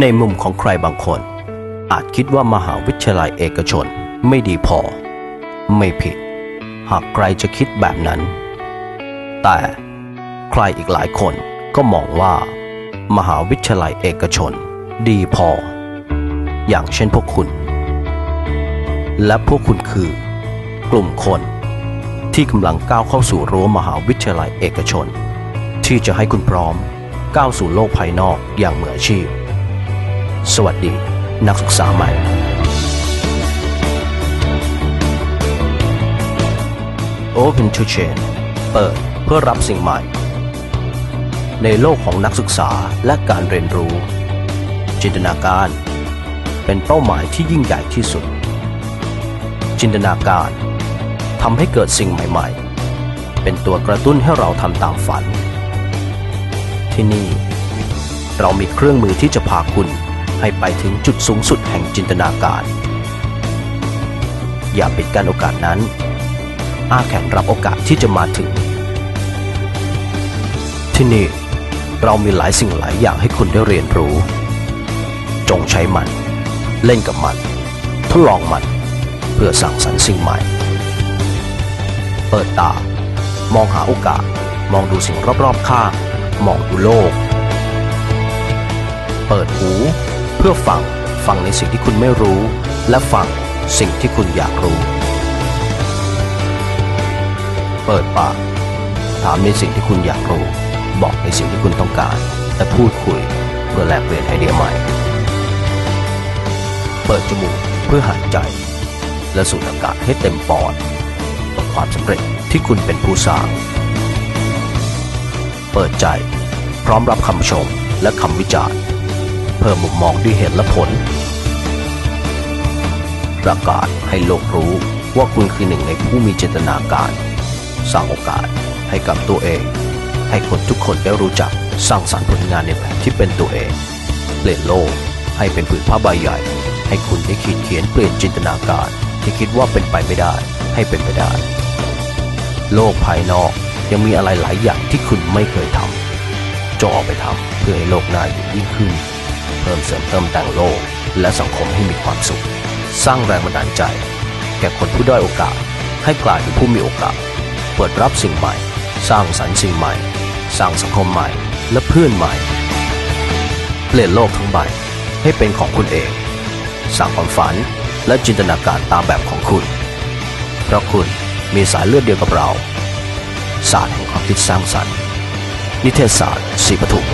ในมุมของใครบางคน อาจคิดว่ามหาวิทยาลัยเอกชนไม่ดีพอ ไม่ผิด หากใครจะคิดแบบนั้น แต่ใครอีกหลายคนก็มองว่า มหาวิทยาลัยเอกชน ดีพอ อย่างเช่นพวกคุณ และพวกคุณคือ กลุ่มคนที่กำลังก้าวเข้าสู่รั้วมหาวิทยาลัยเอกชน ที่จะให้คุณพร้อมก้าวสู่โลกภายนอกอย่างมืออาชีพ สวัสดี นักศึกษาใหม่ Open to Change เปิดเพื่อรับสิ่งใหม่ ในโลกของนักศึกษาและการเรียนรู้ จินตนาการ เป็นเป้าหมายที่ยิ่งใหญ่ที่สุด จินตนาการทำให้เกิดสิ่งใหม่ๆ เป็นตัวกระตุ้นให้เราทำตามฝัน ที่นี่ เรามีเครื่องมือที่จะพาคุณ ให้ไปถึงจุดสูงสุดแห่งจินตนาการ อย่าปิดกั้นโอกาสนั้น อ้าแขนรับโอกาสที่จะมาถึง ที่นี่เรามีหลายสิ่งหลายอย่างให้คุณได้เรียนรู้ จงใช้มัน เล่นกับมัน ทดลองมัน เพื่อสั่งสรรค์สิ่งใหม่ เปิดตา มองหาโอกาส มองดูสิ่งรอบๆข้าง มองดูโลก เปิดหู เพื่อฟังฟังในสิ่งที่คุณไม่รู้ และฟังสิ่งที่คุณอยากรู้ เปิดปากถามในสิ่งที่คุณอยากรู้ บอกในสิ่งที่คุณต้องการและพูดคุยเพื่อแลกเปลี่ยนไอเดียใหม่ เปิดจมูกเพื่อหายใจ และสูดอากาศให้เต็มปอดต่อความสำเร็จที่คุณเป็นผู้สร้าง เปิดใจ พร้อมรับคำชมและคำวิจารณ์ พิ่มมุมมองด้วยเหตุและผล ประกาศให้โลกรู้ว่าคุณคือหนึ่งในผู้มีเจตนาการ สร้างโอกาสให้กับตัวเอง ให้คนทุกคนได้รู้จักสร้างสรรค์ผลงานในแบบที่เป็นตัวเอง เปลี่ยนโลกให้เป็นผืนผ้าใบใหญ่ ให้คุณได้ขีดเขียนเปลี่ยนจินตนาการ ที่คิดว่าเป็นไปไม่ได้ ให้เป็นไปได้ โลกภายนอกยังมีอะไรหลายอย่างที่คุณไม่เคยทำจงออกไปทำเพื่อให้โลกน่าอยู่ยิ่งขึ้น เพิ่มเสริมเติมแต่งโลก และสังคมให้มีความสุข สร้างแรงบันดาลใจ แก่คนผู้ด้อยโอกาส ให้กลายเป็นผู้มีโอกาส เปิดรับสิ่งใหม่ สร้างสรรค์สิ่งใหม่ สร้างสังคมใหม่ และเพื่อนใหม่ เปลี่ยนโลกทั้งใบให้เป็นของคุณเอง สร้างความฝันและจินตนาการตามแบบของคุณ เพราะคุณมีสายเลือดเดียวกับเราศาสตร์แห่งความคิดสร้างสรรค์ นิเทศศาสตร์ศรีปทุม